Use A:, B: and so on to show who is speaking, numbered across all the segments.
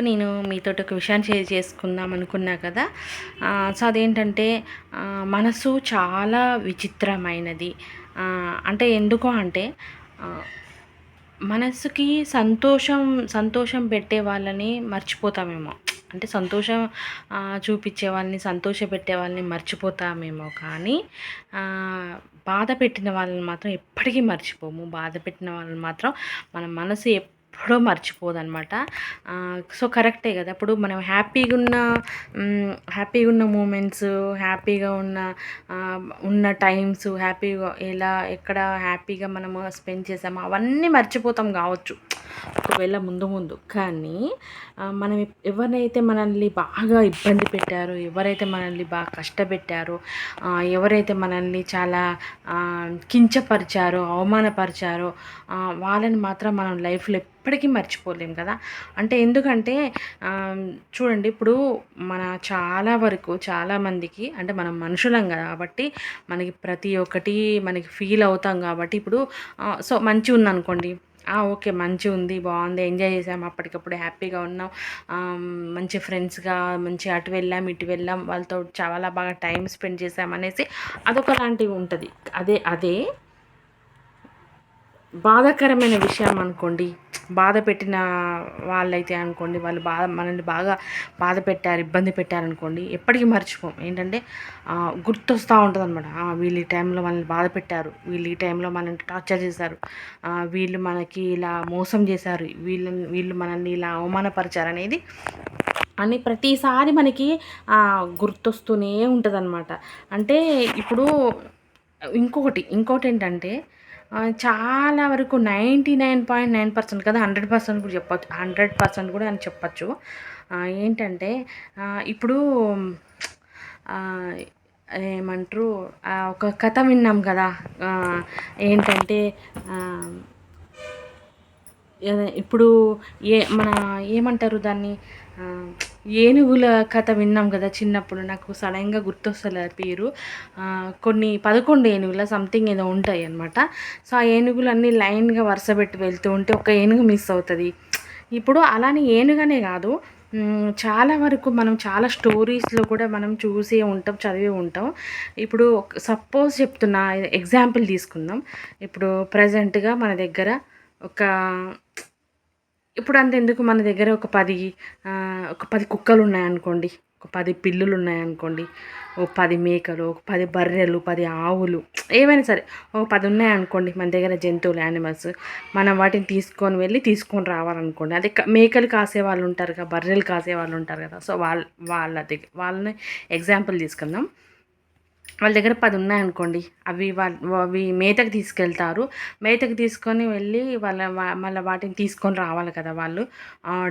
A: నేను మీతో ఒక విషయాన్ని షేర్ చేసుకుందాం అనుకున్నా కదా. సో అదేంటంటే మనసు చాలా విచిత్రమైనది. అంటే ఎందుకు అంటే మనసుకి సంతోషం సంతోషం పెట్టే వాళ్ళని మర్చిపోతామేమో. అంటే సంతోషం చూపించే వాళ్ళని సంతోషపెట్టే వాళ్ళని మర్చిపోతామేమో కానీ బాధ పెట్టిన వాళ్ళని మాత్రం ఎప్పటికీ మర్చిపోము. బాధ పెట్టిన వాళ్ళని మాత్రం మన మనసు ఎప్పుడూ మర్చిపోదనమాట సో కరెక్టే కదా. ఇప్పుడు మనం హ్యాపీగా ఉన్న హ్యాపీగా ఉన్న మూమెంట్స్ హ్యాపీగా ఉన్న ఉన్న టైమ్స్ హ్యాపీగా ఎలా ఎక్కడ హ్యాపీగా మనము స్పెండ్ చేసాము అవన్నీ మర్చిపోతాం కావచ్చు. ఒకవేళ ముందు ముందు. కానీ మనం ఎవరైతే మనల్ని బాగా ఇబ్బంది పెట్టారో ఎవరైతే మనల్ని బాగా కష్టపెట్టారో ఎవరైతే మనల్ని చాలా కించపరిచారో అవమానపరిచారో వాళ్ళని మాత్రం మనం లైఫ్లో ఎప్పటికీ మర్చిపోలేం కదా. అంటే ఎందుకంటే చూడండి ఇప్పుడు మన చాలా వరకు చాలామందికి అంటే మనం మనుషులం కాబట్టి మనకి ప్రతి ఒక్కటి మనకి ఫీల్ అవుతాం కాబట్టి ఇప్పుడు సో మంచి ఉందనుకోండి. ఓకే మంచి ఉంది బాగుంది ఎంజాయ్ చేసాం అప్పటికప్పుడు హ్యాపీగా ఉన్నాం మంచి ఫ్రెండ్స్గా మంచి అటు వెళ్ళాం ఇటు వెళ్ళాం వాళ్ళతో చాలా బాగా టైం స్పెండ్ చేసాం అనేసి అదొకలాంటివి ఉంటుంది. అదే అదే బాధాకరమైన విషయం అనుకోండి. బాధ పెట్టిన వాళ్ళైతే అనుకోండి వాళ్ళు బాధ మనల్ని బాగా బాధ పెట్టారు ఇబ్బంది పెట్టారనుకోండి ఎప్పటికీ మర్చిపోం. ఏంటంటే గుర్తొస్తూ ఉంటుంది అనమాట వీళ్ళు ఈ టైంలో మనల్ని బాధ పెట్టారు వీళ్ళు ఈ టైంలో మనల్ని టార్చర్ చేశారు వీళ్ళు మనకి ఇలా మోసం చేశారు వీళ్ళని వీళ్ళు మనల్ని ఇలా అవమానపరిచారు అనేది అని ప్రతిసారి మనకి గుర్తొస్తూనే ఉంటుంది అంటే ఇప్పుడు ఇంకొకటి ఇంకోటి ఏంటంటే చాలా వరకు ninety nine point nine percent కదా హండ్రెడ్ పర్సెంట్ కూడా చెప్పచ్చు హండ్రెడ్ పర్సెంట్ కూడా అని చెప్పచ్చు. ఏంటంటే ఇప్పుడు ఏమంటారు ఒక కథ విన్నాం కదా ఏంటంటే ఇప్పుడు ఏ మన ఏమంటారు దాన్ని ఏనుగుల కథ విన్నాం కదా చిన్నప్పుడు నాకు సడన్గా గుర్తొస్తలే పేరు. కొన్ని పదకొండు ఏనుగుల సంథింగ్ ఏదో ఉంటాయి అనమాట సో ఆ ఏనుగులు అన్నీ లైన్గా వరుస పెట్టి వెళ్తూ ఉంటే ఒక ఏనుగు మిస్ అవుతుంది. ఇప్పుడు అలానే ఏనుగనే కాదు చాలా వరకు మనం చాలా స్టోరీస్లో కూడా మనం చూసే ఉంటాం చదివే ఉంటాం. ఇప్పుడు సపోజ్ చెప్తున్నా ఎగ్జాంపుల్ తీసుకుందాం. ఇప్పుడు ప్రజెంట్గా మన దగ్గర ఒక ఇప్పుడు అంతెందుకు మన దగ్గర ఒక పది ఒక పది కుక్కలు ఉన్నాయనుకోండి ఒక పది పిల్లులు ఉన్నాయనుకోండి ఓ పది మేకలు ఒక పది బర్రెలు పది ఆవులు ఏమైనా సరే ఒక పది ఉన్నాయనుకోండి మన దగ్గర జంతువులు యానిమల్స్ మనం వాటిని తీసుకొని వెళ్ళి తీసుకొని రావాలనుకోండి. అదే మేకలు కాసే వాళ్ళు ఉంటారు కదా బర్రెలు కాసే వాళ్ళు ఉంటారు కదా సో వాళ్ళ వాళ్ళ దగ్గర వాళ్ళని ఎగ్జాంపుల్ తీసుకుందాం. వాళ్ళ దగ్గర పది ఉన్నాయనుకోండి అవి అవి మేతకు తీసుకెళ్తారు. మేతకు తీసుకొని వెళ్ళి వాళ్ళ మళ్ళీ వాటిని తీసుకొని రావాలి కదా వాళ్ళు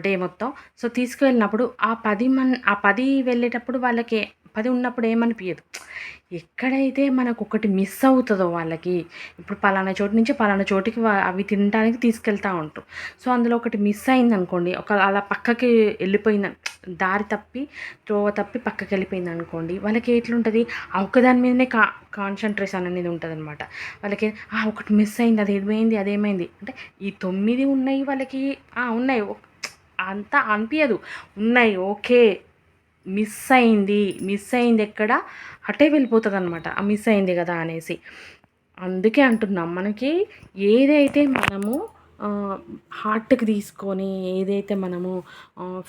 A: డే మొత్తం. సో తీసుకువెళ్ళినప్పుడు ఆ పది మన్ ఆ పది వెళ్ళేటప్పుడు వాళ్ళకి పది ఉన్నప్పుడు ఏమనిపించదు ఎక్కడైతే మనకు ఒకటి మిస్ అవుతుందో వాళ్ళకి ఇప్పుడు పలానా చోటు నుంచి పలానా చోటికి అవి తినడానికి తీసుకెళ్తూ ఉంటారు సో అందులో ఒకటి మిస్ అయింది అనుకోండి ఒక అలా పక్కకి వెళ్ళిపోయింది దారి తప్పి త్రోవ తప్పి పక్కకి వెళ్ళిపోయింది అనుకోండి వాళ్ళకి ఎట్లుంటుంది? ఆ ఒక్కదాని మీదనే కా కాన్సన్ట్రేషన్ అనేది ఉంటుంది అనమాట వాళ్ళకి ఒకటి మిస్ అయింది అది ఏమైంది అదేమైంది అంటే ఈ తొమ్మిది ఉన్నాయి వాళ్ళకి ఉన్నాయి. అంతా అనిపించదు ఉన్నాయి ఓకే. మిస్ అయింది మిస్ అయింది ఎక్కడ? అటే వెళ్ళిపోతుంది అనమాట ఆ మిస్ అయింది కదా అనేసి. అందుకే అంటున్నాం. మనకి ఏదైతే మనము హార్ట్కి తీసుకొని ఏదైతే మనము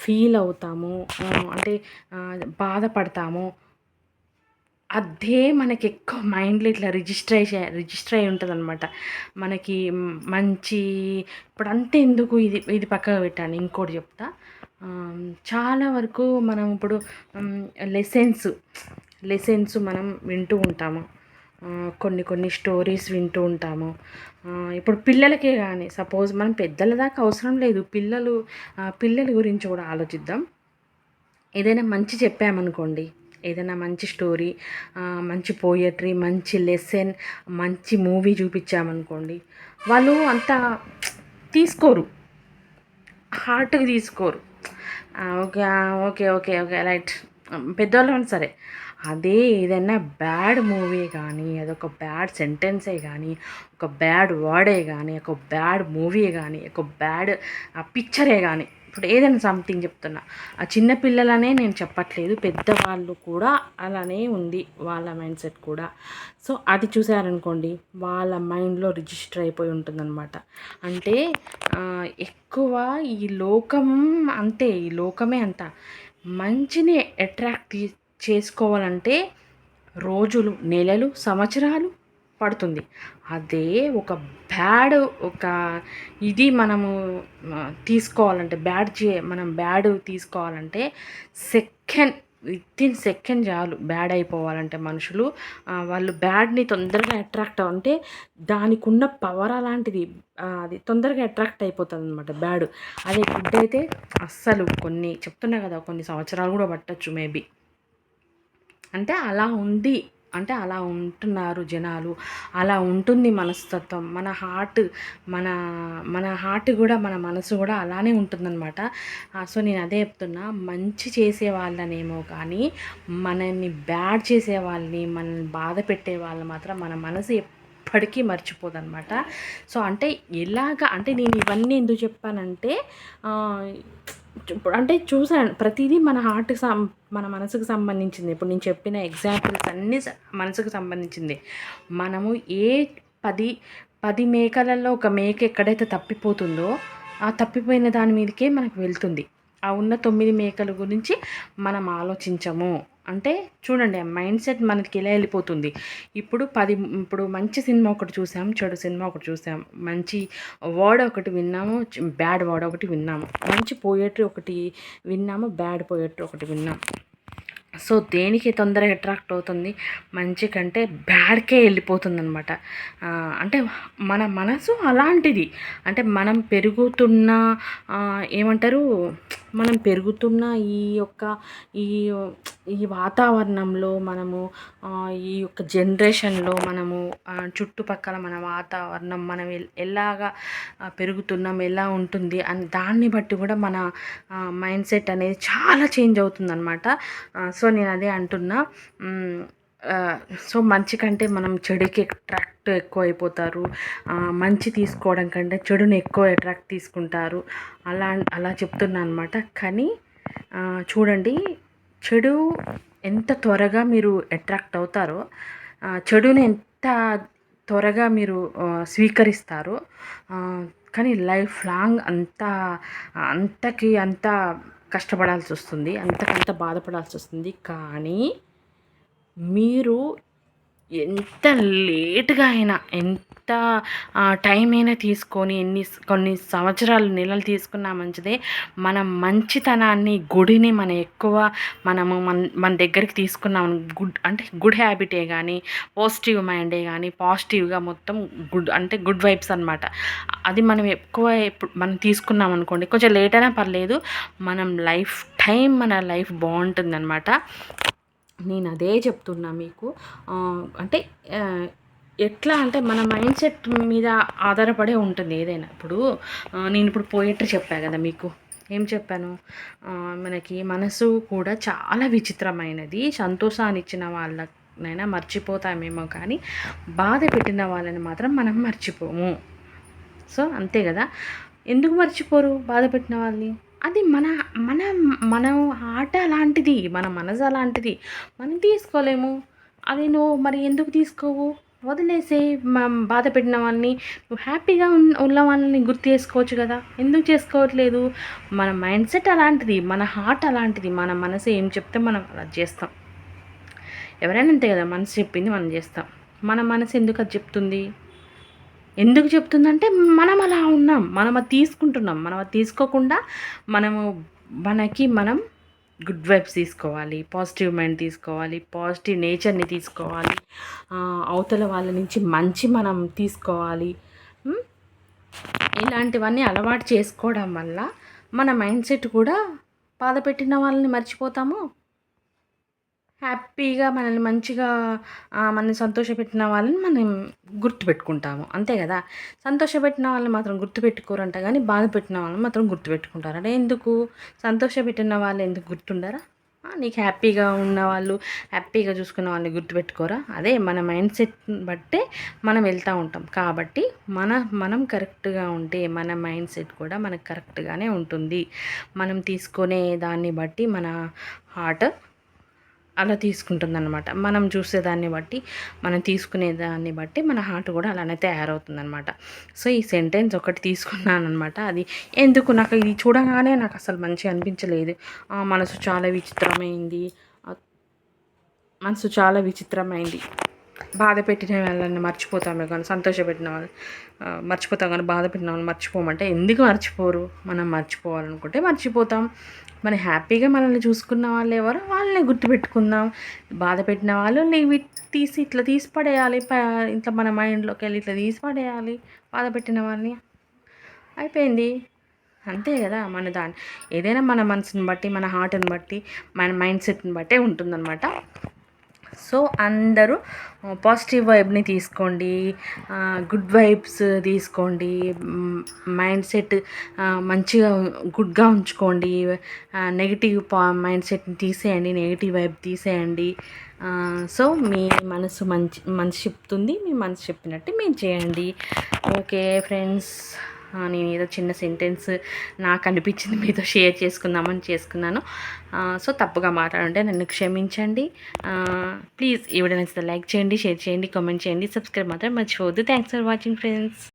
A: ఫీల్ అవుతామో అంటే బాధపడతామో అదే మనకి ఎక్కువ మైండ్లో ఇట్లా రిజిస్టర్ రిజిస్టర్ అయి ఉంటుంది అనమాట మనకి మంచి ఇప్పుడు అంతే ఎందుకు ఇది ఇది పక్కకు పెట్టాను ఇంకోటి చెప్తా. చాలా వరకు మనం ఇప్పుడు లెసన్స్ లెసన్స్ మనం వింటూ ఉంటాము. కొన్ని కొన్ని స్టోరీస్ వింటూ ఉంటాము. ఇప్పుడు పిల్లలకే కానీ సపోజ్ మనం పెద్దల దాకా అవసరం లేదు. పిల్లలు పిల్లల గురించి కూడా ఆలోచిద్దాం. ఏదైనా మంచి చెప్పామనుకోండి ఏదైనా మంచి స్టోరీ మంచి పోయట్రీ మంచి లెసన్ మంచి మూవీ చూపించామనుకోండి వాళ్ళు అంత తీసుకోరు. హార్ట్కి తీసుకోరు. Okay okay okay okay right. పెద్దవాళ్ళు సరే. అదే ఏదైనా బ్యాడ్ మూవీ కానీ అదొక బ్యాడ్ సెంటెన్సే కానీ ఒక బ్యాడ్ వర్డే కానీ ఒక బ్యాడ్ మూవీ కానీ ఒక బ్యాడ్ పిక్చరే కానీ ఇప్పుడు ఏదైనా సంథింగ్ చెప్తున్నా. ఆ చిన్న పిల్లలనే నేను చెప్పట్లేదు. పెద్దవాళ్ళు కూడా అలానే ఉంది వాళ్ళ మైండ్ సెట్ కూడా. సో అది చూసారనుకోండి వాళ్ళ మైండ్లో రిజిస్టర్ అయిపోయి ఉంటుందన్నమాట. అంటే ఎక్కువ ఈ లోకం అంతే ఈ లోకమే అంత. మంచిని అట్రాక్ట్ చేసుకోవాలంటే రోజులు నెలలు సంవత్సరాలు పడుతుంది. అదే ఒక బ్యాడ్ ఒక ఇది మనము తీసుకోవాలంటే బ్యాడ్ చే మనం బ్యాడ్ తీసుకోవాలంటే సెకండ్ విత్ ఇన్ సెకండ్ చాలు బ్యాడ్ అయిపోవాలంటే మనుషులు. వాళ్ళు బ్యాడ్ని తొందరగా అట్రాక్ట్ అంటే దానికి ఉన్న పవర్ అలాంటిది అది తొందరగా అట్రాక్ట్ అయిపోతుంది అనమాట బ్యాడ్. అదే గుడ్ అయితే అస్సలు కొన్ని చెప్తున్నా కదా కొన్ని సంవత్సరాలు కూడా పట్టచ్చు మేబీ. అంటే అలా ఉంది. అంటే అలా ఉంటున్నారు జనాలు అలా ఉంటుంది మనస్తత్వం. మన హార్ట్ మన మన హార్ట్ కూడా మన మనసు కూడా అలానే ఉంటుందన్నమాట. సో నేను అదే చెప్తున్నా మంచి చేసే వాళ్ళనేమో కానీ మనల్ని బ్యాడ్ చేసే వాళ్ళని మనల్ని బాధ పెట్టే వాళ్ళు మాత్రం మన మనసు ఎప్పటికీ మర్చిపోదన్నమాట. సో అంటే ఎలాగ అంటే నేను ఇవన్నీ ఎందుకు చెప్పానంటే అంటే చూసాను ప్రతిదీ మన హార్ట్కి సం మన మనసుకు సంబంధించింది. ఇప్పుడు నేను చెప్పిన ఎగ్జాంపుల్స్ అన్నీ మనసుకు సంబంధించింది. మనము ఏ పది పది మేకలలో ఒక మేక ఎక్కడైతే తప్పిపోతుందో ఆ తప్పిపోయిన దాని మీదకే మనకు వెళ్తుంది. ఆ ఉన్న తొమ్మిది మేకల గురించి మనం ఆలోచించము. అంటే చూడండి మైండ్ సెట్ మనకి ఇలా వెళ్ళిపోతుంది? ఇప్పుడు పది ఇప్పుడు మంచి సినిమా ఒకటి చూసాం చెడు సినిమా ఒకటి చూసాం మంచి వర్డ్ ఒకటి విన్నాము బ్యాడ్ వర్డ్ ఒకటి విన్నాము మంచి పోయేట్రీ ఒకటి విన్నాము బ్యాడ్ పోయేట్రీ ఒకటి విన్నాం. సో దేనికి తొందరగా అట్రాక్ట్ అవుతుంది? మంచి కంటే బ్యాడ్కే వెళ్ళిపోతుంది అనమాట అంటే మన మనసు అలాంటిది. అంటే మనం పెరుగుతున్న ఏమంటారు? మనం పెరుగుతున్న ఈ యొక్క ఈ ఈ వాతావరణంలో మనము ఈ యొక్క జనరేషన్లో మనము చుట్టుపక్కల మన వాతావరణం మనం ఎలాగా పెరుగుతున్నాం ఎలా ఉంటుంది అని దాన్ని బట్టి కూడా మన మైండ్ సెట్ అనేది చాలా చేంజ్ అవుతుందన్నమాట. సో నేను అదే అంటున్నా. సో మంచి కంటే మనం చెడుకి అట్రాక్ట్ ఎక్కువ అయిపోతారు మంచి తీసుకోవడం కంటే చెడుని ఎక్కువ అట్రాక్ట్ తీసుకుంటారు. అలా అలా చెప్తున్నా అనమాట కానీ చూడండి చెడు ఎంత త్వరగా మీరు అట్రాక్ట్ అవుతారో చెడుని ఎంత త్వరగా మీరు స్వీకరిస్తారో కానీ లైఫ్ లాంగ్ అంత అంతకి అంత కష్టపడాల్సి వస్తుంది. అంతకంత బాధపడాల్సి వస్తుంది. కానీ మీరు ఎంత లేట్గా అయినా ఎంత టైం అయినా తీసుకొని ఎన్ని కొన్ని సంవత్సరాలు నెలలు తీసుకున్నా మంచిదే. మన మంచితనాన్ని గుడిని మన ఎక్కువ మనము మన మన దగ్గరికి తీసుకున్నాం. గుడ్ అంటే గుడ్ హ్యాబిటే కానీ పాజిటివ్ మైండే కానీ పాజిటివ్గా మొత్తం గుడ్ అంటే గుడ్ వైబ్స్ అనమాట అది మనం ఎక్కువ ఎప్పుడు మనం తీసుకున్నాం అనుకోండి కొంచెం లేట్ అయినా పర్లేదు. మనం లైఫ్ టైం మన లైఫ్ బాగుంటుందన్నమాట. నేను అదే చెప్తున్నా మీకు. అంటే ఎట్లా అంటే మన మైండ్ సెట్ మీద ఆధారపడే ఉంటుంది ఏదైనా. ఇప్పుడు నేను ఇప్పుడు పోయేట్రీ చెప్పా కదా మీకు. ఏం చెప్పాను? మనకి మనసు కూడా చాలా విచిత్రమైనది. సంతోషాన్ని ఇచ్చిన వాళ్ళనైనా మర్చిపోతామేమో కానీ బాధ పెట్టిన వాళ్ళని మాత్రం మనం మర్చిపోము. సో అంతే కదా. ఎందుకు మర్చిపోరు బాధ పెట్టిన వాళ్ళని? అది మన మన మన ఆట అలాంటిది మన మనసు అలాంటిది. మనం తీసుకోలేము. అది నువ్వు మరి ఎందుకు తీసుకోవు? వదిలేసే బాధ పెట్టిన వాళ్ళని నువ్వు హ్యాపీగా ఉన్న ఉన్న వాళ్ళని గుర్తు చేసుకోవచ్చు కదా? ఎందుకు చేసుకోవట్లేదు? మన మైండ్ సెట్ అలాంటిది మన హార్ట్ అలాంటిది మన మనసు ఏం చెప్తే మనం అలా చేస్తాం. ఎవరైనా అంతే కదా మనసు చెప్పింది మనం చేస్తాం. మన మనసు ఎందుకు అది చెప్తుంది? ఎందుకు చెప్తుందంటే మనం అలా ఉన్నాం మనం అది తీసుకుంటున్నాం మనం అది తీసుకోకుండా మనము మనకి మనం గుడ్ వైబ్స్ తీసుకోవాలి పాజిటివ్ మైండ్ తీసుకోవాలి పాజిటివ్ నేచర్ని తీసుకోవాలి అవతల వాళ్ళ నుంచి మంచి మనం తీసుకోవాలి ఇలాంటివన్నీ అలవాటు చేసుకోవడం వల్ల మన మైండ్ సెట్ కూడా బాధ పెట్టిన వాళ్ళని మర్చిపోతాము. హ్యాపీగా మనల్ని మంచిగా మనల్ని సంతోషపెట్టిన వాళ్ళని మనం గుర్తుపెట్టుకుంటాము. అంతే కదా? సంతోషపెట్టిన వాళ్ళని మాత్రం గుర్తుపెట్టుకోరంట కానీ బాధ పెట్టిన వాళ్ళని మాత్రం గుర్తుపెట్టుకుంటారు అంటే ఎందుకు? సంతోషపెట్టిన వాళ్ళు ఎందుకు గుర్తుండరా? నీకు హ్యాపీగా ఉన్న వాళ్ళు హ్యాపీగా చూసుకున్న వాళ్ళని గుర్తుపెట్టుకోరా? అదే మన మైండ్ సెట్ బట్టే మనం వెళ్తూ ఉంటాం. కాబట్టి మన మనం కరెక్ట్గా ఉంటే మన మైండ్ సెట్ కూడా మనకు కరెక్ట్గానే ఉంటుంది. మనం తీసుకునే దాన్ని బట్టి మన హార్ట్ అలా తీసుకుంటుందన్నమాట. మనం చూసేదాన్ని బట్టి మనం తీసుకునే దాన్ని బట్టి మన హార్ట్ కూడా అలానే తయారవుతుందన్నమాట. సో ఈ సెంటెన్స్ ఒకటి తీసుకున్నాను అనమాట అది ఎందుకు? నాకు ఇది చూడగానే నాకు అసలు మంచిగా అనిపించలేదు. మనసు చాలా విచిత్రమైంది. మనసు చాలా విచిత్రమైంది. బాధ పెట్టిన వాళ్ళని మర్చిపోతామే కానీ సంతోషపెట్టిన వాళ్ళు మర్చిపోతాం కానీ బాధ పెట్టిన వాళ్ళని మర్చిపోమంటే ఎందుకు మర్చిపోరు? మనం మర్చిపోవాలనుకుంటే మర్చిపోతాం. మన హ్యాపీగా మనల్ని చూసుకున్న వాళ్ళు ఎవరో? వాళ్ళని గుర్తుపెట్టుకుందాం. బాధ పెట్టిన వాళ్ళు ఇవి తీసి ఇట్లా తీసి పడేయాలి. ఇట్లా మన మైండ్లోకి వెళ్ళి ఇట్లా తీసి పడేయాలి. బాధ పెట్టిన వాళ్ళని. అయిపోయింది. అంతే కదా మన దాని ఏదైనా మన మనసుని బట్టి మన హార్ట్ని బట్టి మన మైండ్ సెట్ని బట్టే ఉంటుందన్నమాట. సో అందరూ పాజిటివ్ వైబ్ని తీసుకోండి గుడ్ వైబ్స్ తీసుకోండి మైండ్ సెట్ మంచిగా గుడ్గా ఉంచుకోండి నెగిటివ్ పా మైండ్ సెట్ని తీసేయండి నెగిటివ్ వైబ్ తీసేయండి. సో మీ మనసు మంచి మనసు చెప్తుంది మీ మనసు చెప్పినట్టు మీరు చేయండి. ఓకే ఫ్రెండ్స్ నేను ఏదో చిన్న సెంటెన్స్ నాకు అనిపించింది మీతో షేర్ చేసుకుందామని చేసుకున్నాను. సో తప్పుగా మాట్లాడుంటే నన్ను క్షమించండి. ప్లీజ్ ఈ వీడియో నచ్చితే లైక్ చేయండి షేర్ చేయండి కామెంట్ చేయండి సబ్స్క్రైబ్ మాత్రం మర్చిపోవద్దు. Thanks for watching friends